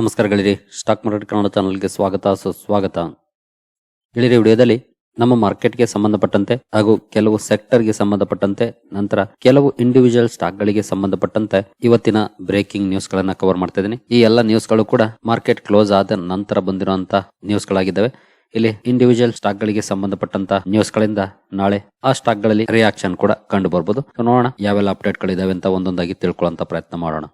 ನಮಸ್ಕಾರ stock market Kannada ಚಾನಲ್ಗೆ ಸ್ವಾಗತ, ಸುಸ್ವಾಗತ. ಗೆಳೆಯರಿ ವಿಡಿಯೋದಲ್ಲಿ ನಮ್ಮ ಮಾರ್ಕೆಟ್ಗೆ ಸಂಬಂಧಪಟ್ಟಂತೆ ಹಾಗೂ ಕೆಲವು ಸೆಕ್ಟರ್ಗೆ ಸಂಬಂಧಪಟ್ಟಂತೆ, ನಂತರ ಕೆಲವು ಇಂಡಿವಿಜುವಲ್ ಸ್ಟಾಕ್ಗಳಿಗೆ ಸಂಬಂಧಪಟ್ಟಂತೆ ಇವತ್ತಿನ ಬ್ರೇಕಿಂಗ್ ನ್ಯೂಸ್ ಗಳನ್ನ ಕವರ್ ಮಾಡ್ತಾ ಇದ್ದೀನಿ. ಈ ಎಲ್ಲ ನ್ಯೂಸ್ಗಳು ಕೂಡ ಮಾರ್ಕೆಟ್ ಕ್ಲೋಸ್ ಆದ ನಂತರ ಬಂದಿರುವಂತಹ ನ್ಯೂಸ್ ಗಳಾಗಿದ್ದಾವೆ ಇಲ್ಲಿ ಇಂಡಿವಿಜುವಲ್ ಸ್ಟಾಕ್ ಗಳಿಗೆ ಸಂಬಂಧಪಟ್ಟಂತ ನ್ಯೂಸ್ ಗಳಿಂದ ನಾಳೆ ಆ ಸ್ಟಾಕ್ಗಳಲ್ಲಿ ರಿಯಾಕ್ಷನ್ ಕೂಡ ಕಂಡು ಬರ್ಬೋದು. ನೋಡೋಣ ಯಾವೆಲ್ಲ ಅಪ್ಡೇಟ್ ಗಳಿದಾವೆ ಅಂತ ಒಂದೊಂದಾಗಿ ತಿಳ್ಕೊಳ್ಳುವಂತ ಪ್ರಯತ್ನ ಮಾಡೋಣ.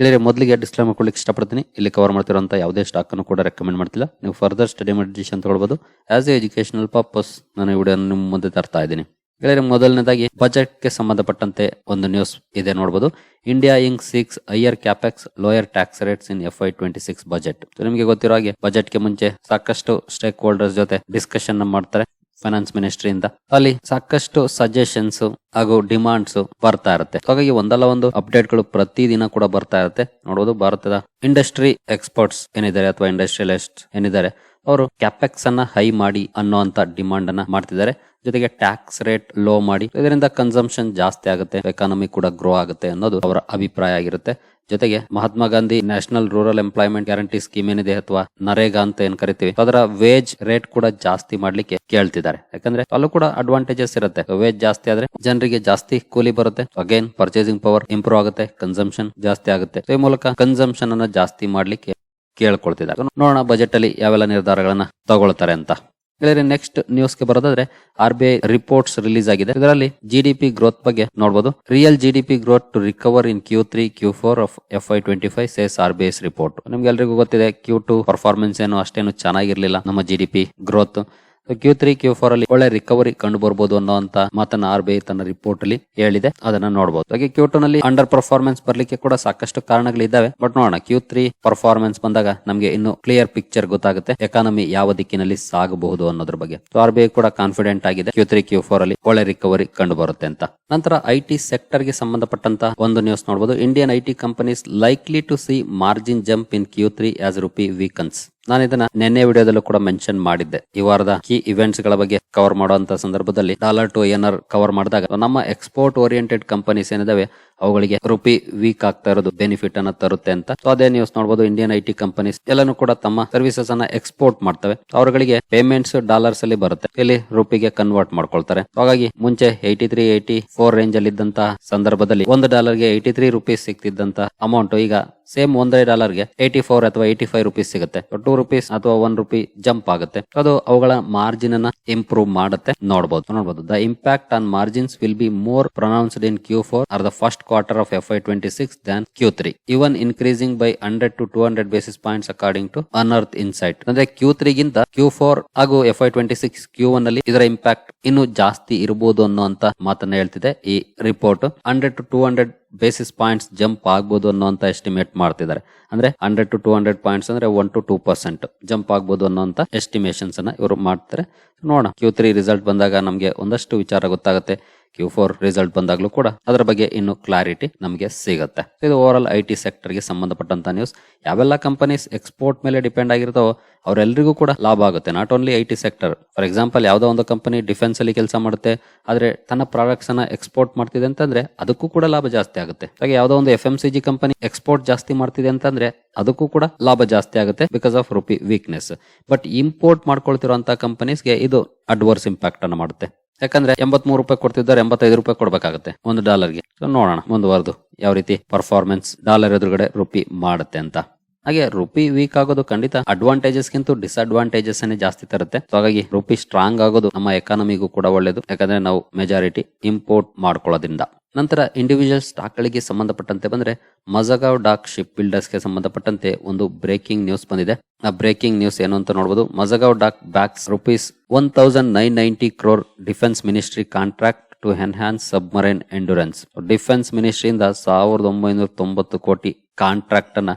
ಇಲ್ಲಿ ಮೊದಲಿಗೆ ಡಿಸ್ಕ್ಲೇಮರ್ ಕೊಡ್ಲಿಕ್ಕೆ ಇಷ್ಟಪಡ್ತೀನಿ. ಇಲ್ಲಿ ಕವರ್ ಮಾಡ್ತಿರೋಂಥ ಯಾವುದೇ ಸ್ಟಾಕ್ ಅನ್ನು ಕೂಡ ರೆಕಮೆಂಡ್ ಮಾಡ್ತಿಲ್ಲ. ನೀವು ಫರ್ದರ್ ಸ್ಟಡಿ ಮಾಡಿ ಡಿಸಿಷನ್ ತಗೊಳ್ಬಹುದು ಆಸ್ ಎ ಎಜುಕೇಶನಲ್ ಪರ್ಪಸ್ ನಾನು ಈ ವಿಡಿಯೋ ನಿಮ್ಮ ಮುಂದೆ ತರ್ತಾ ಇದ್ದೀನಿ. ಗೆಳೆಯರೆ ಮೊದಲನೇದಾಗಿ ಬಜೆಟ್ಗೆ ಸಂಬಂಧಪಟ್ಟಂತೆ ಒಂದು ನ್ಯೂಸ್ ಇದೆ ನೋಡಬಹುದು India Inc seeks higher capex lower tax rates in F Y twenty six budget ನಿಮಗೆ ಗೊತ್ತಿರೋ ಹಾಗೆ ಬಜೆಟ್ಗೆ ಮುಂಚೆ ಸಾಕಷ್ಟು ಸ್ಟೇಕ್ ಹೋಲ್ಡರ್ಸ್ ಜೊತೆ ಡಿಸ್ಕಷನ್ ಮಾಡ್ತಾರೆ. ಫೈನಾನ್ಸ್ ಮಿನಿಸ್ಟ್ರಿಯಿಂದ ಅಲ್ಲಿ ಸಾಕಷ್ಟು ಸಜೆಷನ್ಸ್ ಹಾಗೂ ಡಿಮಾಂಡ್ಸ್ ಬರ್ತಾ ಇರುತ್ತೆ. ಹಾಗಾಗಿ ಒಂದಲ್ಲ ಒಂದು ಅಪ್ಡೇಟ್ಗಳು ಪ್ರತಿದಿನ ಕೂಡ ಬರ್ತಾ ಇರುತ್ತೆ. ನೋಡಬಹುದು ಭಾರತದ ಇಂಡಸ್ಟ್ರಿ ಎಕ್ಸ್ಪರ್ಟ್ಸ್ ಏನಿದ್ದಾರೆ ಅಥವಾ ಇಂಡಸ್ಟ್ರಿಯಲಿಸ್ಟ್ ಏನಿದ್ದಾರೆ. ಅವರು ಕ್ಯಾಪೆಕ್ಸ್ ಅನ್ನ ಹೈ ಮಾಡಿ ಅನ್ನೋಂತ ಡಿಮಾಂಡ್ ಅನ್ನ ಮಾಡ್ತಿದ್ದಾರೆ. ಜೊತೆಗೆ ಟ್ಯಾಕ್ಸ್ ರೇಟ್ ಲೋ ಮಾಡಿ ಇದರಿಂದ ಕನ್ಸಂಪ್ಷನ್ ಜಾಸ್ತಿ ಆಗುತ್ತೆ ಎಕಾನಮಿ ಕೂಡ ಗ್ರೋ ಆಗುತ್ತೆ ಅನ್ನೋದು ಅವರ ಅಭಿಪ್ರಾಯ ಆಗಿರುತ್ತೆ. ಜೊತೆಗೆ Mahatma Gandhi national rural employment guarantee scheme ಏನಿದೆ ಅಥವಾ ನರೇಗಾ ಅಂತ ಏನ್ ಕರಿತೀವಿ, ಅದರ ವೇಜ್ ರೇಟ್ ಕೂಡ ಜಾಸ್ತಿ ಮಾಡ್ಲಿಕ್ಕೆ ಕೇಳ್ತಿದ್ದಾರೆ. ಯಾಕಂದ್ರೆ ಅಲ್ಲೂ ಕೂಡ ಅಡ್ವಾಂಟೇಜಸ್ ಇರುತ್ತೆ. ವೇಜ್ ಜಾಸ್ತಿ ಆದ್ರೆ ಜನರಿಗೆ ಜಾಸ್ತಿ ಕೂಲಿ ಬರುತ್ತೆ. ಅಗೇನ್ ಪರ್ಚೇಸಿಂಗ್ ಪವರ್ ಇಂಪ್ರೂವ್ ಆಗುತ್ತೆ ಕನ್ಸಂಪ್ಷನ್ ಜಾಸ್ತಿ ಆಗುತ್ತೆ. ಈ ಮೂಲಕ ಕನ್ಸಂಪ್ಷನ್ ಅನ್ನ ಜಾಸ್ತಿ ಮಾಡ್ಲಿಕ್ಕೆ ಕೇಳ್ಕೊಳ್ತಿದ್ದಾರೆ. ನೋಡೋಣ ಬಜೆಟ್ ಅಲ್ಲಿ ಯಾವೆಲ್ಲ ನಿರ್ಧಾರಗಳನ್ನ ತಗೊಳ್ತಾರೆ ಅಂತ. ಹೇಳಿದ್ರೆ ನೆಕ್ಸ್ಟ್ ನ್ಯೂಸ್ಗೆ ಬರೋದಾದ್ರೆ R B I reports release ಆಗಿದೆ. ಇದರಲ್ಲಿ ಜಿಡಿಪಿ ಗ್ರೋತ್ ಬಗ್ಗೆ ನೋಡಬಹುದು real GDP growth to recover in Q three Q four of F Y twenty five says R B I's report ನಿಮ್ಗೆ ಎಲ್ರಿಗೂ ಗೊತ್ತಿದೆ ಕ್ಯೂ ಟು ಪರ್ಫಾರ್ಮೆನ್ಸ್ ಏನು ಅಷ್ಟೇನು ಚೆನ್ನಾಗಿರ್ಲಿಲ್ಲ ನಮ್ಮ GDP growth Q three Q four ಅಲ್ಲಿ ಒಳ್ಳೆ ರಿಕವರಿ ಕಂಡು ಬರ್ಬೋದು ಅನ್ನೋಂತ ಮಾತನ್ನ ಆರ್ ಬಿ ಐ ತನ್ನ ರಿಪೋರ್ಟ್ ಅಲ್ಲಿ ಹೇಳಿದೆ. ಅದನ್ನ ನೋಡಬಹುದು ಹಾಗೆ ಕ್ಯೂ ಟೂ ನಲ್ಲಿ ಅಂಡರ್ ಪರ್ಫಾರ್ಮೆನ್ಸ್ ಬರ್ಲಿಕ್ಕೆ ಕೂಡ ಸಾಕಷ್ಟು ಕಾರಣಗಳಿದ್ದಾವೆ. ಬಟ್ ನೋಡೋಣ ಕ್ಯೂ ತ್ರೀ ಪರ್ಫಾರ್ಮೆನ್ಸ್ ಬಂದಾಗ ನಮಗೆ ಇನ್ನು ಕ್ಲಿಯರ್ ಪಿಕ್ಚರ್ ಗೊತ್ತಾಗುತ್ತೆ. ಎಕಾನಮಿ ಯಾವ ದಿಕ್ಕಿನಲ್ಲಿ ಸಾಗಬಹುದು ಅನ್ನೋದ್ರ ಬಗ್ಗೆ. ಆರ್ ಬಿ ಐ ಕೂಡ ಕಾನ್ಫಿಡೆಂಟ್ ಆಗಿದೆ. ಕ್ಯೂ ತ್ರೀ ಕ್ಯೂ ಫೋರ್ ಅಲ್ಲಿ ಒಳ್ಳೆ ರಿಕವರಿ ಕಂಡು ಬರುತ್ತೆ ಅಂತ. ನಂತರ ಐ ಟಿ ಸೆಕ್ಟರ್ಗೆ ಸಂಬಂಧಪಟ್ಟಂತ ಒಂದು ನ್ಯೂಸ್ ನೋಡಬಹುದು Indian I T companies likely to see margin jump in Q three as rupee weakens ನಾನು ಇದನ್ನ ನಿನ್ನೆ ವಿಡಿಯೋದಲ್ಲೂ ಕೂಡ ಮೆನ್ಷನ್ ಮಾಡಿದ್ದೆ. ಈ ವಾರದ ಕೀ ಇವೆಂಟ್ಸ್ಗಳ ಬಗ್ಗೆ ಕವರ್ ಮಾಡುವಂತ ಸಂದರ್ಭದಲ್ಲಿ ಡಾಲರ್ ಟು ಎನ್ಆರ್ ಕವರ್ ಮಾಡಿದಾಗ, ನಮ್ಮ ಎಕ್ಸ್ಪೋರ್ಟ್ ಓರಿಯೆಂಟೆಡ್ ಕಂಪನೀಸ್ ಏನಿದಾವೆ, ಅವುಗಳಿಗೆ ರುಪಿ ವೀಕ್ ಆಗ್ತಾ ಇರೋದು ಬೆನಿಫಿಟ್ ಅನ್ನ ತರುತ್ತೆ ಅಂತ. ಸೊ ಅದೇ ನ್ಯೂಸ್ ನೋಡಬಹುದು ಇಂಡಿಯನ್ ಐ ಟಿ ಕಂಪನೀಸ್ ಎಲ್ಲಾನು ಕೂಡ ತಮ್ಮ ಸರ್ವಿಸಸ್ ಅನ್ನ ಎಕ್ಸ್ಪೋರ್ಟ್ ಮಾಡ್ತವೆ. ಅವರುಗಳಿಗೆ ಪೇಮೆಂಟ್ಸ್ ಡಾಲರ್ಸ್ ಅಲ್ಲಿ ಬರುತ್ತೆ. ಇಲ್ಲಿ ರುಪಿಗೆ ಕನ್ವರ್ಟ್ ಮಾಡ್ಕೊಳ್ತಾರೆ. ಹಾಗಾಗಿ ಮುಂಚೆ eighty three eighty four range ಅಲ್ಲಿ ಇದ್ದಂತಹ ಸಂದರ್ಭದಲ್ಲಿ ಒಂದು ಡಾಲರ್ಗೆ ಏಯ್ಟಿ ತ್ರೀ ರುಪೀಸ್ ಸಿಕ್ತಿದ್ದಂತ ಅಮೌಂಟ್ ಈಗ ಸೇಮ್ ಒಂದೇ ಡಾಲರ್ಗೆ ಏಯ್ಟಿ ಫೋರ್ ಅಥವಾ ಏಯ್ಟಿ ಫೈವ್ ರುಪೀಸ್ ಸಿಗುತ್ತೆ ಟೂ ರುಪೀಸ್ ಅಥವಾ ಒನ್ ರುಪಿ ಜಂಪ್ ಆಗುತ್ತೆ. ಅದು ಅವುಗಳ ಮಾರ್ಜಿನ್ ಅನ್ನ ಇಂಪ್ರೂವ್ ಮಾಡುತ್ತೆ. ನೋಡಬಹುದು ನೋಡಬಹುದು the impact on margins will be more pronounced in Q four or the first quarter of F Y twenty six than Q three even increasing by hundred to two hundred basis points according to unearth insight ಅಂದ್ರೆ Q ಗಿಂತ Q four ಹಾಗೂ F I twenty six Q one ಅಲ್ಲಿ ಇದರ impact ಇನ್ನು ಜಾಸ್ತಿ ಇರಬಹುದು ಅನ್ನುವಂತ ಮಾತನ್ನ ಹೇಳ್ತಿದೆ ಈ report hundred to two hundred basis points jump ಆಗ್ಬೋದು ಅನ್ನೋಂತ ಎಸ್ಟಿಮೇಟ್ ಮಾಡ್ತಿದ್ದಾರೆ. ಅಂದ್ರೆ hundred to two hundred points ಅಂದ್ರೆ one to two percent jump ಆಗ್ಬೋದು ಅನ್ನೋಂತ ಎಸ್ಟಿಮೇಷನ್ಸ್ ಅನ್ನ ಇವರು ಮಾಡ್ತಾರೆ ನೋಡೋಣ. ಕ್ಯೂ ತ್ರೀ ರಿಸಲ್ಟ್ ಬಂದಾಗ ನಮಗೆ ಒಂದಷ್ಟು ವಿಚಾರ ಗೊತ್ತಾಗುತ್ತೆ. ಕ್ಯೂ ಫೋರ್ ರಿಸಲ್ಟ್ ಬಂದಾಗಲೂ ಕೂಡ ಅದರ ಬಗ್ಗೆ ಇನ್ನು ಕ್ಲಾರಿಟಿ ನಮಗೆ ಸಿಗುತ್ತೆ. ಇದು ಓವರ್ ಆಲ್ ಐ ಟಿ ಸೆಕ್ಟರ್ಗೆ ಸಂಬಂಧಪಟ್ಟಂತ ನ್ಯೂಸ್ ಯಾವೆಲ್ಲ ಕಂಪನೀಸ್ ಎಕ್ಸ್ಪೋರ್ಟ್ ಮೇಲೆ ಡಿಪೆಂಡ್ ಆಗಿರ್ತಾವೋ ಅವರೆಲ್ಲರಿಗೂ ಕೂಡ ಲಾಭ ಆಗುತ್ತೆ. Not only I T sector for example ಯಾವುದೋ ಒಂದು ಕಂಪನಿ ಡಿಫೆನ್ಸ್ ಅಲ್ಲಿ ಕೆಲಸ ಮಾಡುತ್ತೆ, ಆದರೆ ತನ್ನ ಪ್ರಾಡಕ್ಟ್ಸ್ ಅನ್ನ ಎಕ್ಸ್ಪೋರ್ಟ್ ಮಾಡ್ತಿದೆ ಅಂತಂದ್ರೆ ಅದಕ್ಕೂ ಕೂಡ ಲಾಭ ಜಾಸ್ತಿ ಆಗುತ್ತೆ. ಹಾಗೆ ಯಾವುದೋ ಒಂದು F M C G company export ಜಾಸ್ತಿ ಮಾಡ್ತಿದೆ ಅಂತಂದ್ರೆ ಅದಕ್ಕೂ ಕೂಡ ಲಾಭ ಜಾಸ್ತಿ ಆಗುತ್ತೆ because of rupee weakness but import ಮಾಡ್ಕೊಳ್ತಿರುವಂತಹ ಕಂಪನೀಸ್ಗೆ ಇದು ಅಡ್ವರ್ಸ್ ಇಂಪ್ಯಾಕ್ಟ್ ಅನ್ನು ಮಾಡುತ್ತೆ. ಯಾಕಂದ್ರೆ ಎಂಬತ್ಮೂರು ರೂಪಾಯಿ ಕೊಡ್ತಿದ್ದಾರೆ, ಎಂಬತ್ತೈದು ರೂಪಾಯಿ ಕೊಡ್ಬೇಕಾಗುತ್ತೆ ಒಂದು ಡಾಲರ್ಗೆ ನೋಡೋಣ, ಮುಂದುವರೆದು. ಯಾವ ರೀತಿ ಪರ್ಫಾರ್ಮೆನ್ಸ್ ಡಾಲರ್ ಎದುರುಗಡೆ ರುಪಿ ಮಾಡುತ್ತೆ ಅಂತ. ಹಾಗೆ ರುಪಿ ವೀಕ್ ಆಗೋದು ಖಂಡಿತ ಅಡ್ವಾಂಟೇಜಸ್ ಗಿಂತ ಡಿಸ್ಅಡ್ವಾಂಟೇಜಸ್ ಜಾಸ್ತಿ ತರುತ್ತೆ. ಹಾಗಾಗಿ ರುಪಿ ಸ್ಟ್ರಾಂಗ್ ಆಗೋದು ನಮ್ಮ ಎಕಾನಮಿಗೂ ಕೂಡ ಒಳ್ಳೇದು. ಯಾಕಂದ್ರೆ ನಾವು ಮೆಜಾರಿಟಿ ಇಂಪೋರ್ಟ್ ಮಾಡ್ಕೊಳ್ಳೋದ್ರಿಂದ. ನಂತರ ಇಂಡಿವಿಜುವಲ್ ಸ್ಟಾಕ್ ಗಳಿಗೆ ಸಂಬಂಧಪಟ್ಟಂತೆ ಬಂದ್ರೆ ಮಜಗಾವ್ ಡಾಕ್ ಶಿಪ್ ಬಿಲ್ಡರ್ಸ್ಗೆ ಸಂಬಂಧಪಟ್ಟಂತೆ ಒಂದು ಬ್ರೇಕಿಂಗ್ ನ್ಯೂಸ್ ಬಂದಿದೆ. ಆ ಬ್ರೇಕಿಂಗ್ ನ್ಯೂಸ್ ಏನು ಅಂತ ನೋಡಬಹುದು Mazagon dock bags rupees one thousand nine ninety crore defence ministry contract to enhance submarine endurance defence ಮಿನಿಸ್ಟ್ರಿಯಿಂದ ಸಾವಿರದ ಒಂಬೈನೂರ ತೊಂಬತ್ತು ಕೋಟಿ ಕಾಂಟ್ರಾಕ್ಟ್ ಅನ್ನ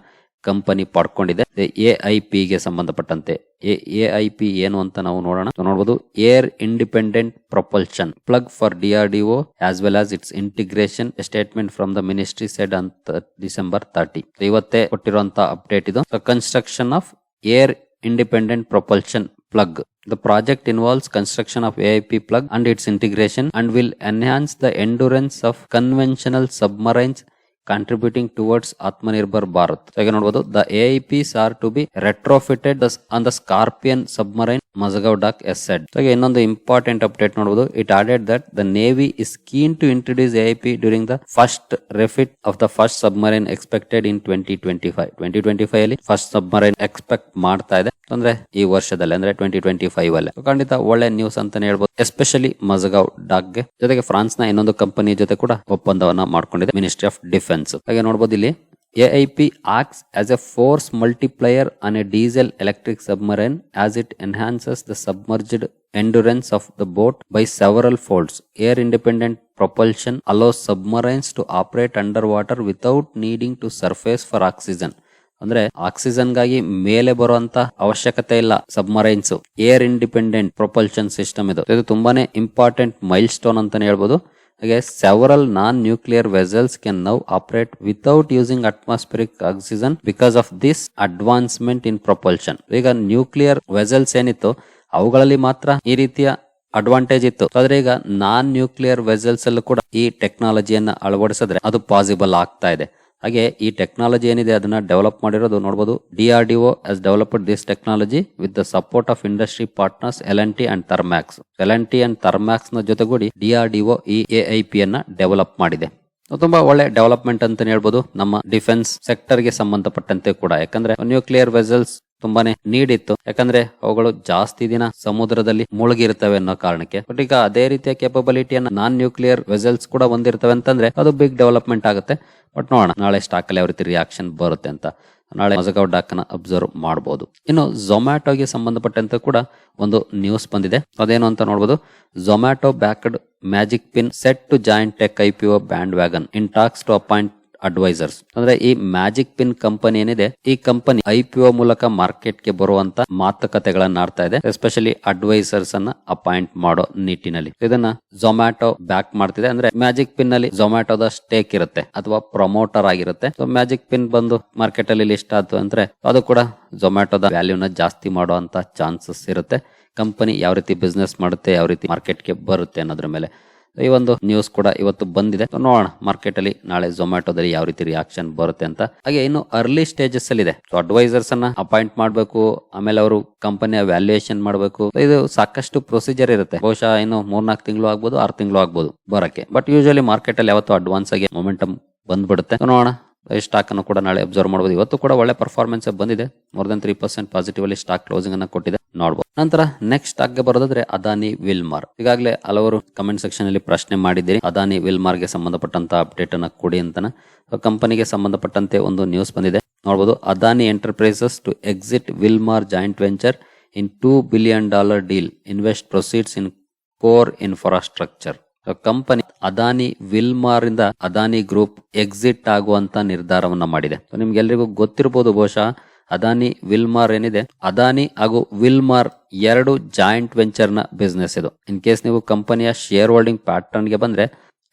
ಕಂಪನಿ ಪಡ್ಕೊಂಡಿದೆ. ಎ ಐ ಪಿ ಗೆ ಸಂಬಂಧಪಟ್ಟಂತೆ. ಎ ಐ ಪಿ ಏನು ಅಂತ ನಾವು ನೋಡೋಣ. ನೋಡಬಹುದು air independent propulsion plug for DRDO as well as its integration statement from the ministry said ಅಂತ ಡಿಸೆಂಬರ್ ತರ್ಟಿ ಇವತ್ತೇ ಕೊಟ್ಟಿರುವಂತ ಅಪ್ಡೇಟ್ ಇದು. Construction of air independent propulsion plug the project involves construction of AI P plug and its integration and will enhance the endurance of conventional submarines contributing towards Atmanirbhar Bharat So, ಈಗ ನೋಡಬಹುದು the AIPs are to be retrofitted on the Scorpene submarine Mazagon dock as said ಇನ್ನೊಂದು important update ನೋಡಬಹುದು it added that the navy is keen to introduce AIP during the first refit of the first submarine expected in twenty twenty five twenty twenty five ಅಲ್ಲಿ first submarine expect ಮಾಡ್ತಾ ಇದೆ. ಅಂದ್ರೆ ಈ ವರ್ಷದಲ್ಲಿ, ಅಂದ್ರೆ twenty twenty five ಅಲ್ಲಿ ಖಂಡಿತ ಒಳ್ಳೆ ನ್ಯೂಸ್ ಅಂತಾನೆ ಹೇಳ್ಬೋದು. ಎಸ್ಪೆಷಲಿ ಮಜಗಾವ್ ಡಾಗ್ಗೆ ಜೊತೆಗೆ ಫ್ರಾನ್ಸ್ನ ಇನ್ನೊಂದು ಕಂಪನಿ ಜೊತೆ ಕೂಡ ಒಪ್ಪಂದವನ್ನ ಮಾಡ್ಕೊಂಡಿದೆ ಮಿನಿಸ್ಟ್ರಿ ಆಫ್ ಡಿಫೆನ್ಸ್ ಹಾಗೆ ನೋಡಬಹುದು ಇಲ್ಲಿ AIP acts as a force multiplier on a diesel electric submarine as it enhances the submerged endurance of the boat by several folds air independent propulsion allows submarines to operate underwater without needing to surface for oxygen. ಅಂದ್ರೆ ಆಕ್ಸಿಜನ್ಗಾಗಿ ಮೇಲೆ ಬರುವಂತ ಅವಶ್ಯಕತೆ ಇಲ್ಲ submarines. Air independent propulsion system ಇದು. ಇದು ತುಂಬಾನೇ important milestone ಅಂತಾನೆ ಹೇಳ್ಬೋದು. ಹಾಗೆ several non nuclear vessels can now operate without using atmospheric oxygen because of this advancement in propulsion ಈಗ ನ್ಯೂಕ್ಲಿಯರ್ ವೆಸಲ್ಸ್ ಏನಿತ್ತು, ಅವುಗಳಲ್ಲಿ ಮಾತ್ರ ಈ ರೀತಿಯ ಅಡ್ವಾಂಟೇಜ್ ಇತ್ತು. ಆದ್ರೆ ಈಗ ನಾನ್ ನ್ಯೂಕ್ಲಿಯರ್ ವೆಸಲ್ಸ್ ಅಲ್ಲೂ ಕೂಡ ಈ ಟೆಕ್ನಾಲಜಿಯನ್ನ ಅಳವಡಿಸಿದ್ರೆ ಅದು ಪಾಸಿಬಲ್ ಆಗ್ತಾ ಇದೆ. ಹಾಗೆ ಈ ಟೆಕ್ನಾಲಜಿ ಏನಿದೆ ಅದನ್ನ ಡೆವಲಪ್ ಮಾಡಿರೋದು ನೋಡಬಹುದು DRDO has developed this technology with the support of industry partners L and T and Thermax L and T and ಥರ್ಮ್ಯಾಕ್ಸ್ನ ಜೊತೆಗೂಡಿ ಡಿಆರ್ಡಿಒ ಈ ಪಿ ಅನ್ನ ಡೆವಲಪ್ ಮಾಡಿದೆ. ತುಂಬಾ ಒಳ್ಳೆ ಡೆವಲಪ್ಮೆಂಟ್ ಅಂತ ಹೇಳ್ಬೋದು. ನಮ್ಮ ಡಿಫೆನ್ಸ್ ಸೆಕ್ಟರ್ಗೆ ಸಂಬಂಧಪಟ್ಟಂತೆ ಕೂಡ. ಯಾಕಂದ್ರೆ ನ್ಯೂಕ್ಲಿಯರ್ ವೆಸಲ್ಸ್ ತುಂಬಾನೇ ನೀಡ್ ಇತ್ತು. ಯಾಕಂದ್ರೆ ಅವುಗಳು ಜಾಸ್ತಿ ದಿನ ಸಮುದ್ರದಲ್ಲಿ ಮುಳುಗಿರ್ತವೆ ಅನ್ನೋ ಕಾರಣಕ್ಕೆ. ಬಟ್ ಈಗ ಅದೇ ರೀತಿಯ ಕೇಪಬಿಲಿಟಿಯನ್ನ ನಾನ್ ನ್ಯೂಕ್ಲಿಯರ್ ವೆಸಲ್ಸ್ ಕೂಡ ಹೊಂದಿರ್ತವೆ ಅಂತಂದ್ರೆ ಅದು ಬಿಗ್ ಡೆವಲಪ್ಮೆಂಟ್ ಆಗುತ್ತೆ. ಬಟ್ ನೋಡೋಣ, ನಾಳೆ ಸ್ಟಾಕ್ ಅಲ್ಲಿ ಯಾವ ರೀತಿ ರಿಯಾಕ್ಷನ್ ಬರುತ್ತೆ ಅಂತ. ನಾಳೆ ಮಜಗಾವ್ ಡಾಕ್ನ ಅಬ್ಸರ್ವ್ ಮಾಡಬಹುದು ಇನ್ನು ಝೊಮ್ಯಾಟೋಗೆ ಸಂಬಂಧಪಟ್ಟಂತ ಕೂಡ ಒಂದು ನ್ಯೂಸ್ ಬಂದಿದೆ. ಅದೇನು ಅಂತ ನೋಡಬಹುದು Zomato backed Magicpin set to joint tech IPO bandwagon in talks to appoint advisers ಅಂದ್ರೆ ಈ ಮ್ಯಾಜಿಕ್ ಪಿನ್ ಕಂಪನಿ ಏನಿದೆ, ಈ ಕಂಪನಿ ಐ ಮೂಲಕ ಮಾರ್ಕೆಟ್ಗೆ ಬರುವಂತ ಮಾತುಕತೆಗಳನ್ನ ಆಡ್ತಾ ಇದೆ ಎಸ್ಪೆಷಲಿ ಅಡ್ವೈಸರ್ಸ್ ಅನ್ನ ಅಪಾಯಿಂಟ್ ಮಾಡೋ ನಿಟ್ಟಿನಲ್ಲಿ. ಇದನ್ನ ಝೊಮ್ಯಾಟೊ ಬ್ಯಾಕ್ ಮಾಡ್ತಿದೆ. ಅಂದ್ರೆ ಮ್ಯಾಜಿಕ್ ಪಿನ್ನಲ್ಲಿ ಝೊಮ್ಯಾಟೊದ ಸ್ಟೇಕ್ ಇರುತ್ತೆ, ಅಥವಾ ಪ್ರಮೋಟರ್ ಆಗಿರುತ್ತೆ. ಸೊ ಮ್ಯಾಜಿಕ್ ಪಿನ್ ಬಂದು ಮಾರ್ಕೆಟ್ ಅಲ್ಲಿ ಲಿಸ್ಟ್ ಆಯ್ತು ಅಂದ್ರೆ ಅದು ಕೂಡ ಝೊಮ್ಯಾಟೊದ ವ್ಯಾಲ್ಯೂನ ಜಾಸ್ತಿ ಮಾಡುವಂತ ಚಾನ್ಸಸ್ ಇರುತ್ತೆ. ಕಂಪನಿ ಯಾವ ರೀತಿ ಬಿಸ್ನೆಸ್ ಮಾಡುತ್ತೆ, ಯಾವ ರೀತಿ ಮಾರ್ಕೆಟ್ಗೆ ಬರುತ್ತೆ ಅನ್ನೋದ್ರ ಮೇಲೆ. ಈ ಒಂದು ನ್ಯೂಸ್ ಕೂಡ ಇವತ್ತು ಬಂದಿದೆ. ನೋಡೋಣ ಮಾರ್ಕೆಟ್ ಅಲ್ಲಿ ನಾಳೆ ಝೊಮ್ಯಾಟೋದಲ್ಲಿ ಯಾವ ರೀತಿ ರಿಯಾಕ್ಷನ್ ಬರುತ್ತೆ ಅಂತ. ಹಾಗೆ ಇನ್ನು ಅರ್ಲಿ ಸ್ಟೇಜಸ್ ಅಲ್ಲಿ ಇದೆ. ಅಡ್ವೈಸರ್ಸ್ ಅನ್ನ ಅಪಾಯಿಂಟ್ ಮಾಡಬೇಕು, ಆಮೇಲೆ ಅವರು ಕಂಪನಿಯ ವ್ಯಾಲ್ಯೂಯೇಷನ್ ಮಾಡಬೇಕು. ಇದು ಸಾಕಷ್ಟು ಪ್ರೊಸೀಜರ್ ಇರುತ್ತೆ. ಬಹುಶಃ ಇನ್ನು ಮೂರ್ನಾಲ್ಕು ತಿಂಗಳು ಆಗ್ಬೋದು, ಆರು ತಿಂಗಳು ಆಗ್ಬೋದು ಬರಕ್ಕೆ. ಬಟ್ ಯೂಶಲಿ ಮಾರ್ಕೆಟ್ ಅಲ್ಲಿ ಯಾವತ್ತು ಅಡ್ವಾನ್ಸ್ ಆಗಿ ಮೊಮೆಂಟಮ್ ಬಂದ್ಬಿಡುತ್ತೆ. ನೋಡೋಣ. ಸ್ಟಾಕ್ ಅನ್ನು ಕೂಡ ನಾಳೆ ಅಬ್ಸರ್ವ್ ಮಾಡಬಹುದು ಇವತ್ತು ಕೂಡ ಒಳ್ಳೆ ಪರ್ಫಾರ್ಮೆನ್ಸ್ ಬಂದಿದೆ. More than three percent positive ಅಲ್ಲಿ ಸ್ಟಾಕ್ ಕ್ಲೋಸಿಂಗ್ ಅನ್ನ ಕೊಟ್ಟಿದೆ. ನೋಡಬಹುದು ನಂತರ ನೆಕ್ಸ್ಟ್ ಸ್ಟಾಕ್ಗೆ ಬರೋದಾದ್ರೆ ಅದಾನಿ ವಿಲ್ಮಾರ್. ಈಗಾಗಲೇ ಹಲವರು ಕಮೆಂಟ್ ಸೆಕ್ಷನ್ ಅಲ್ಲಿ ಪ್ರಶ್ನೆ ಮಾಡಿದ್ದೀರಿ. ಅದಾನಿ ವಿಲ್ಮಾರ್ಗೆ ಸಂಬಂಧಪಟ್ಟಂತ ಅಪ್ಡೇಟ್ ಅನ್ನ ಕೊಡಿ ಅಂತನ. ಕಂಪನಿಗೆ ಸಂಬಂಧಪಟ್ಟಂತೆ ಒಂದು ನ್ಯೂಸ್ ಬಂದಿದೆ. ನೋಡಬಹುದು Adani enterprises to exit Wilmar joint venture in two billion dollar deal invest proceeds in core infrastructure company Adani Wilmar ಇಂದ ಅದಾನಿ ಗ್ರೂಪ್ ಎಕ್ಸಿಟ್ ಆಗುವಂತ ನಿರ್ಧಾರವನ್ನ ಮಾಡಿದೆ. ನಿಮ್ಗೆಲ್ಲರಿಗೂ ಗೊತ್ತಿರಬಹುದು ಬಹುಶಃ ಅದಾನಿ ವಿಲ್ಮಾರ್ ಏನಿದೆ? ಅದಾನಿ ಹಾಗೂ ವಿಲ್ಮಾರ್ ಎರಡು ಜಾಯಿಂಟ್ ವೆಂಚರ್ನ ಬಿಸ್ನೆಸ್ ಇದು. ಇನ್ ಕೇಸ್ ನೀವು ಕಂಪನಿಯ ಶೇರ್ ಹೋಲ್ಡಿಂಗ್ ಪ್ಯಾಟರ್ನ್ಗೆ ಬಂದ್ರೆ,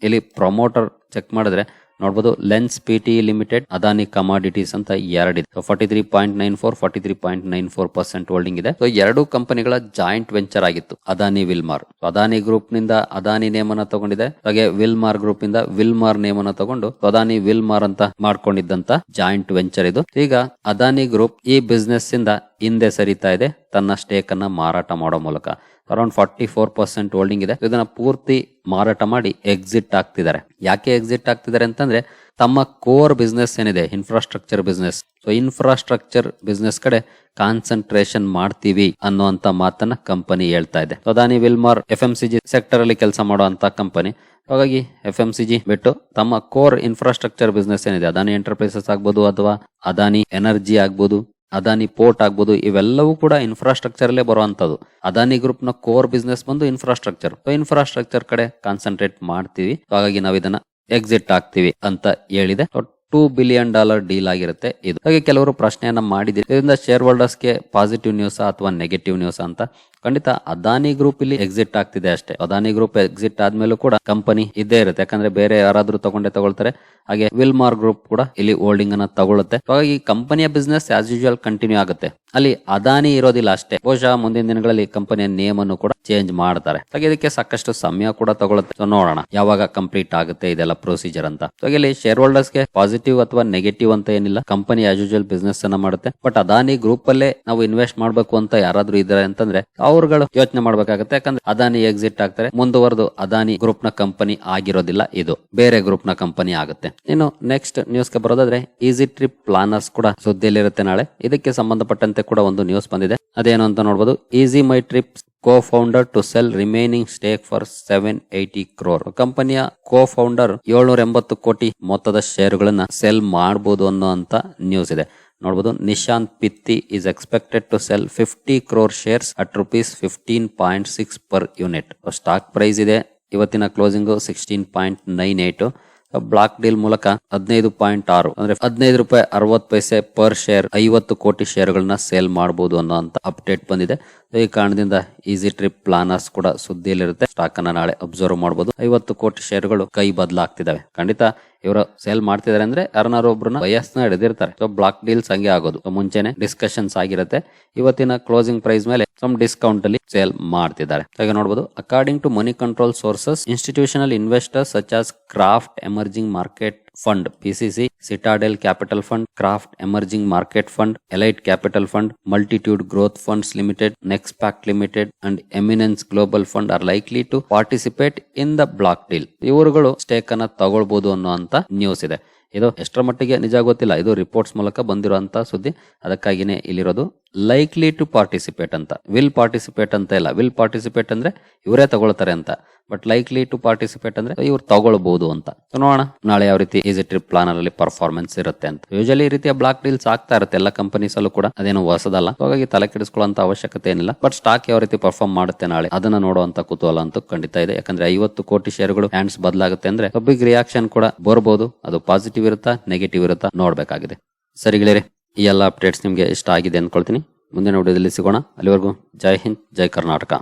ಇಲ್ಲಿ ಪ್ರಮೋಟರ್ ಚೆಕ್ ಮಾಡಿದ್ರೆ ನೋಡಬಹುದು Lence P T limited, Adani commodities ಅಂತ ಎರಡಿದೆ. Forty three point nine four forty three point nine four percent holding ಇದೆ. ಸೊ ಎರಡು ಕಂಪನಿಗಳ ಜಾಯಿಂಟ್ ವೆಂಚರ್ ಆಗಿತ್ತು. ಅದಾನಿ ವಿಲ್ಮಾರ್. ಅದಾನಿ ಗ್ರೂಪ್ನಿಂದ ಅದಾನಿ ನೇಮನ ತಗೊಂಡಿದೆ. ಹಾಗೆ ವಿಲ್ಮಾರ್ ಗ್ರೂಪ್ ಇಂದ ವಿಲ್ಮಾರ್ ಅನ್ನ ತಗೊಂಡು ಅದಾನಿ ವಿಲ್ಮಾರ್ ಅಂತ ಮಾಡ್ಕೊಂಡಿದ್ದಂತ ಜಾಯಿಂಟ್ ವೆಂಚರ್ ಇದು. ಈಗ ಅದಾನಿ ಗ್ರೂಪ್ ಈ ಬಿಸ್ನೆಸ್ ಇಂದ ಹಿಂದೆ ಸರಿತಾ ಇದೆ, ತನ್ನ ಸ್ಟೇಕ್ ಅನ್ನ ಮಾರಾಟ ಮಾಡೋ ಮೂಲಕ. Around forty four percent holding ಇದೆ ಇದನ್ನ ಪೂರ್ತಿ ಮಾರಾಟ ಮಾಡಿ ಎಕ್ಸಿಟ್ ಆಗ್ತಿದ್ದಾರೆ ಯಾಕೆ ಎಕ್ಸಿಟ್ ಆಗ್ತಿದ್ದಾರೆ ಅಂತಂದ್ರೆ, ತಮ್ಮ ಕೋರ್ ಬಿಸ್ನೆಸ್ ಏನಿದೆ infrastructure business so infrastructure business ಕಡೆ ಕಾನ್ಸಂಟ್ರೇಷನ್ ಮಾಡ್ತೀವಿ ಅನ್ನುವಂತ ಮಾತನ್ನ ಕಂಪನಿ ಹೇಳ್ತಾ ಇದೆ. Adani Wilmar F M C G sector ಅಲ್ಲಿ ಕೆಲಸ ಮಾಡುವಂತ ಕಂಪನಿ ಹಾಗಾಗಿ ಎಫ್ ಎಂ ಸಿ ಜಿ ಬಿಟ್ಟು ತಮ್ಮ ಕೋರ್ ಇನ್ಫ್ರಾಸ್ಟ್ರಕ್ಚರ್ ಬಿಸ್ನೆಸ್ ಏನಿದೆ, ಅದಾನಿ ಎಂಟರ್ಪ್ರೈಸಸ್ ಆಗ್ಬೋದು ಅಥವಾ ಅದಾನಿ ಎನರ್ಜಿ ಆಗ್ಬೋದು ಅದಾನಿ ಪೋರ್ಟ್ ಆಗ್ಬೋದು, ಇವೆಲ್ಲವೂ ಕೂಡ ಇನ್ಫ್ರಾಸ್ಟ್ರಕ್ಚರ್ ಅಲ್ಲೇ ಬರುವಂತದ್ದು ಅದಾನಿ ಗ್ರೂಪ್ನ ಕೋರ್ ಬಿಸ್ನೆಸ್ ಬಂದು ಇನ್ಫ್ರಾಸ್ಟ್ರಕ್ಚರ್ ಇನ್ಫ್ರಾಸ್ಟ್ರಕ್ಚರ್ ಕಡೆ ಕಾನ್ಸಂಟ್ರೇಟ್ ಮಾಡ್ತೀವಿ. ಹಾಗಾಗಿ ನಾವು ಇದನ್ನ ಎಕ್ಸಿಟ್ ಆಗ್ತೀವಿ ಅಂತ ಹೇಳಿದೆ. ಟೂ ಬಿಲಿಯನ್ ಡಾಲರ್ ಡೀಲ್ ಆಗಿರುತ್ತೆ ಇದು. ಹಾಗೆ ಕೆಲವರು ಪ್ರಶ್ನೆಯನ್ನ ಮಾಡಿದ್ರೆ ಇದರಿಂದ ಶೇರ್ ಹೋಲ್ಡರ್ಸ್ಗೆ ಪಾಸಿಟಿವ್ ನ್ಯೂಸ್ ಅಥವಾ ನೆಗೆಟಿವ್ ನ್ಯೂಸ್ ಅಂತ ಖಂಡಿತ ಅದಾನಿ ಗ್ರೂಪ್ ಇಲ್ಲಿ ಎಕ್ಸಿಟ್ ಆಗ್ತಿದೆ ಅಷ್ಟೇ. ಅದಾನಿ ಗ್ರೂಪ್ ಎಕ್ಸಿಟ್ ಆದ್ಮೇಲೂ ಕೂಡ ಕಂಪನಿ ಇದ್ದೇ ಇರುತ್ತೆ. ಯಾಕಂದ್ರೆ ಬೇರೆ ಯಾರಾದ್ರೂ ತಗೊಂಡೆ ತಗೊಳ್ತಾರೆ. ಹಾಗೆ ವಿಲ್ಮಾರ್ ಗ್ರೂಪ್ ಕೂಡ ಇಲ್ಲಿ ಹೋಲ್ಡಿಂಗ್ ಅನ್ನ ತಗೊಳ್ಳುತ್ತೆ ಹಾಗಾಗಿ ಕಂಪನಿಯ ಬಿಸ್ನೆಸ್ ಆಸ್ ಯೂಶುವಲ್ ಕಂಟಿನ್ಯೂ ಆಗುತ್ತೆ. ಅಲ್ಲಿ ಅದಾನಿ ಇರೋದಿಲ್ಲ ಅಷ್ಟೇ. ಬಹುಶಃ ಮುಂದಿನ ದಿನಗಳಲ್ಲಿ ಕಂಪನಿಯ ನೇಮ್ ಅನ್ನು ಕೂಡ ಚೇಂಜ್ ಮಾಡ್ತಾರೆ. ಹಾಗೆ ಇದಕ್ಕೆ ಸಾಕಷ್ಟು ಸಮಯ ಕೂಡ ತಗೊಳುತ್ತೆ. ನೋಡೋಣ. ಯಾವಾಗ ಕಂಪ್ಲೀಟ್ ಆಗುತ್ತೆ ಇದೆಲ್ಲ ಪ್ರೊಸೀಜರ್ ಅಂತ. ಹಾಗೆ ಇಲ್ಲಿ ಶೇರ್ ಹೋಲ್ಡರ್ಸ್ಗೆ ಪಾಸಿಟಿವ್ ಅಥವಾ ನೆಗೆಟಿವ್ ಅಂತ ಏನಿಲ್ಲ. ಕಂಪನಿ ಆಸ್ ಯೂಶುವಲ್ ಬಿಸ್ನೆಸ್ ಅನ್ನ ಮಾಡುತ್ತೆ. ಬಟ್ ಅದಾನಿ ಗ್ರೂಪ್ ಅಲ್ಲೇ ನಾವು ಇನ್ವೆಸ್ಟ್ ಮಾಡಬೇಕು ಅಂತ ಯಾರಾದ್ರೂ ಇದ್ದಾರೆ ಅಂತಂದ್ರೆ ಅವ್ರುಗಳು ಯೋಚನೆ ಮಾಡ್ಬೇಕಾಗತ್ತೆ. ಯಾಕಂದ್ರೆ ಅದಾನಿ ಎಕ್ಸಿಟ್ ಆಗ್ತಾರೆ. ಮುಂದುವರೆದು ಅದಾನಿ ಗ್ರೂಪ್ನ ಕಂಪನಿ ಆಗಿರೋದಿಲ್ಲ ಇದು. ಬೇರೆ ಗ್ರೂಪ್ನ ಕಂಪನಿ ಆಗುತ್ತೆ. ಇನ್ನು ನೆಕ್ಸ್ಟ್ ನ್ಯೂಸ್ಗೆ ಬರೋದಾದ್ರೆ ಈಸಿ ಟ್ರಿಪ್ ಪ್ಲಾನರ್ಸ್ ಕೂಡ ಸುದ್ದಿಯಲ್ಲಿರುತ್ತೆ ನಾಳೆ. ಇದಕ್ಕೆ ಸಂಬಂಧಪಟ್ಟಂತೆ ಕೂಡ ಒಂದು ನ್ಯೂಸ್ ಬಂದಿದೆ. ಅದೇನು ಅಂತ ನೋಡಬಹುದು EaseMyTrip co founder to sell remaining stake for seven eighty crore ಕಂಪನಿಯ ಕೋ ಫೌಂಡರ್ ಏಳ್ನೂರ ಎಂಬತ್ತು ಕೋಟಿ ಮೊತ್ತದ ಶೇರುಗಳನ್ನ ಸೆಲ್ ಮಾಡಬಹುದು ಅನ್ನೋ ಅಂತ ನ್ಯೂಸ್ ಇದೆ. ನೋಡಬಹುದು Nishant Pitti is expected to sell fifty crore shares at rupees fifteen point six per unit stock price ಇದೆ. ಇವತ್ತಿನ closing sixteen point nine eight block deal ಮೂಲಕ ಹದಿನೈದು ಪಾಯಿಂಟ್ ಆರು. ಅಂದ್ರೆ ಹದಿನೈದು ರೂಪಾಯಿ ಅರವತ್ತು ಪೈಸೆ ಪರ್ ಶೇರ್ ಐವತ್ತು ಕೋಟಿ ಶೇರ್ಗಳನ್ನ ಸೇಲ್ ಮಾಡಬಹುದು ಅನ್ನೋ ಅಂತ ಅಪ್ಡೇಟ್ ಬಂದಿದೆ. ಈ ಕಾರಣದಿಂದ ಈಸಿ ಟ್ರಿಪ್ ಪ್ಲಾನರ್ಸ್ ಕೂಡ ಸುದ್ದಿಯಲ್ಲಿರುತ್ತೆ. ಸ್ಟಾಕ್ ಅನ್ನ ನಾಳೆ ಅಬ್ಸರ್ವ್ ಮಾಡಬಹುದು ಐವತ್ತು ಕೋಟಿ ಶೇರ್ಗಳು ಕೈ ಬದಲಾಗ್ತಿದಾವೆ. ಖಂಡಿತ ಇವರು ಸೇಲ್ ಮಾಡ್ತಿದಾರೆ ಅಂದ್ರೆ ಯಾರನ್ನಾರು ಒಬ್ರನ್ನ ವಯಸ್ಸನ್ನ ಹಿಡಿದಿರ್ತಾರೆ. ಸೊ ಬ್ಲಾಕ್ ಡೀಲ್ಸ್ ಹಂಗೆ ಆಗೋದು. ಮುಂಚೆನೆ ಡಿಸ್ಕಷನ್ಸ್ ಆಗಿರುತ್ತೆ. ಇವತ್ತಿನ ಕ್ಲೋಸಿಂಗ್ ಪ್ರೈಸ್ ಮೇಲೆ ಸಮ್ ಡಿಸ್ಕೌಂಟ್ ಅಲ್ಲಿ ಸೇಲ್ ಮಾಡ್ತಿದ್ದಾರೆ. ಹಾಗೆ ನೋಡಬಹುದು according to Moneycontrol sources institutional investors such as Craft emerging market fund PCC Citadel capital fund Craft emerging market fund Elite capital fund Multitude growth funds limited Nexpact limited and Eminence global fund are likely to participate in the block deal ಇವರುಗಳು stake ಅನ್ನ ತಗೊಳ್ಬಹುದು ಅನ್ನೋ ಅಂತ news ಇದೆ. ಇದು ಎಷ್ಟರ ಮಟ್ಟಿಗೆ ನಿಜ ಗೊತ್ತಿಲ್ಲ. ಇದು ರಿಪೋರ್ಟ್ಸ್ ಮೂಲಕ ಬಂದಿರುವಂತ ಸುದ್ದಿ. ಅದಕ್ಕಾಗಿನೇ ಇಲ್ಲಿರೋದು ಲೈಕ್ಲಿ ಟು ಪಾರ್ಟಿಸಿಪೇಟ್ ಅಂತ. ವಿಲ್ ಪಾರ್ಟಿಸಿಪೇಟ್ ಅಂತ ಇಲ್ಲ. ವಿಲ್ ಪಾರ್ಟಿಸಿಪೇಟ್ ಅಂದ್ರೆ ಇವರೇ ತಗೊಳ್ತಾರೆ ಅಂತ. ಬಟ್ ಲೈಕ್ಲಿ ಟು ಪಾರ್ಟಿಸಿಪೇಟ್ ಅಂದ್ರೆ ಇವ್ರು ತಗೊಳ್ಬಹುದು ಅಂತ. ನೋಡೋಣ. ನಾಳೆ ಯಾವ ರೀತಿ ಈಸಿ ಟ್ರಿಪ್ ಪ್ಲಾನರ್ ಅಲ್ಲಿ ಪರ್ಫಾರ್ಮೆನ್ಸ್ ಇರುತ್ತೆ ಅಂತ. ಯೂಶಲಿ ಈ ರೀತಿಯ ಬ್ಲಾಕ್ ಡೀಲ್ಸ್ ಆಗ್ತಾ ಇರುತ್ತೆ ಎಲ್ಲ ಕಂಪನೀಸ್ ಅಲ್ಲೂ ಕೂಡ. ಅದೇನು ಹೊಸದಲ್ಲ. ಹಾಗಾಗಿ ತಲೆ ಕೆಡಿಸ್ಕೊಳ್ಳುವಂತ ಅವಶ್ಯಕತೆ ಏನಿಲ್ಲ. ಬಟ್ ಸ್ಟಾಕ್ ಯಾವ ರೀತಿ ಪರ್ಫಾರ್ಮ್ ಮಾಡುತ್ತೆ ನಾಳೆ? ಅದನ್ನ ನೋಡುವಂತ ಕುತೂಹಲ ಅಂತೂ ಖಂಡಿತ ಇದೆ. ಯಾಕಂದ್ರೆ ಐವತ್ತು ಕೋಟಿ ಶೇರ್ಗಳು ಹ್ಯಾಂಡ್ಸ್ ಬದಲಾಗುತ್ತೆ ಅಂದ್ರೆ ಬಿಗ್ ರಿಯಾಕ್ಷನ್ ಕೂಡ ಬರಬಹುದು ಅದು ಪಾಸಿಟಿವ್ ಇರುತ್ತಾ ನೆಗೆಟಿವ್ ಇರುತ್ತಾ ನೋಡ್ಬೇಕಾಗಿದೆ. ಸರಿ ಗೆಳೆಯರೆ, ಈ ಎಲ್ಲ ಅಪ್ಡೇಟ್ಸ್ ನಿಮಗೆ ಇಷ್ಟ ಆಗಿದೆ ಅಂದ್ಕೊಳ್ತೀನಿ ಮುಂದಿನ ವಿಡಿಯೋದಲ್ಲಿ ಸಿಗೋಣ. ಅಲ್ಲಿವರೆಗೂ ಜೈ ಹಿಂದ್, ಜೈ ಕರ್ನಾಟಕ.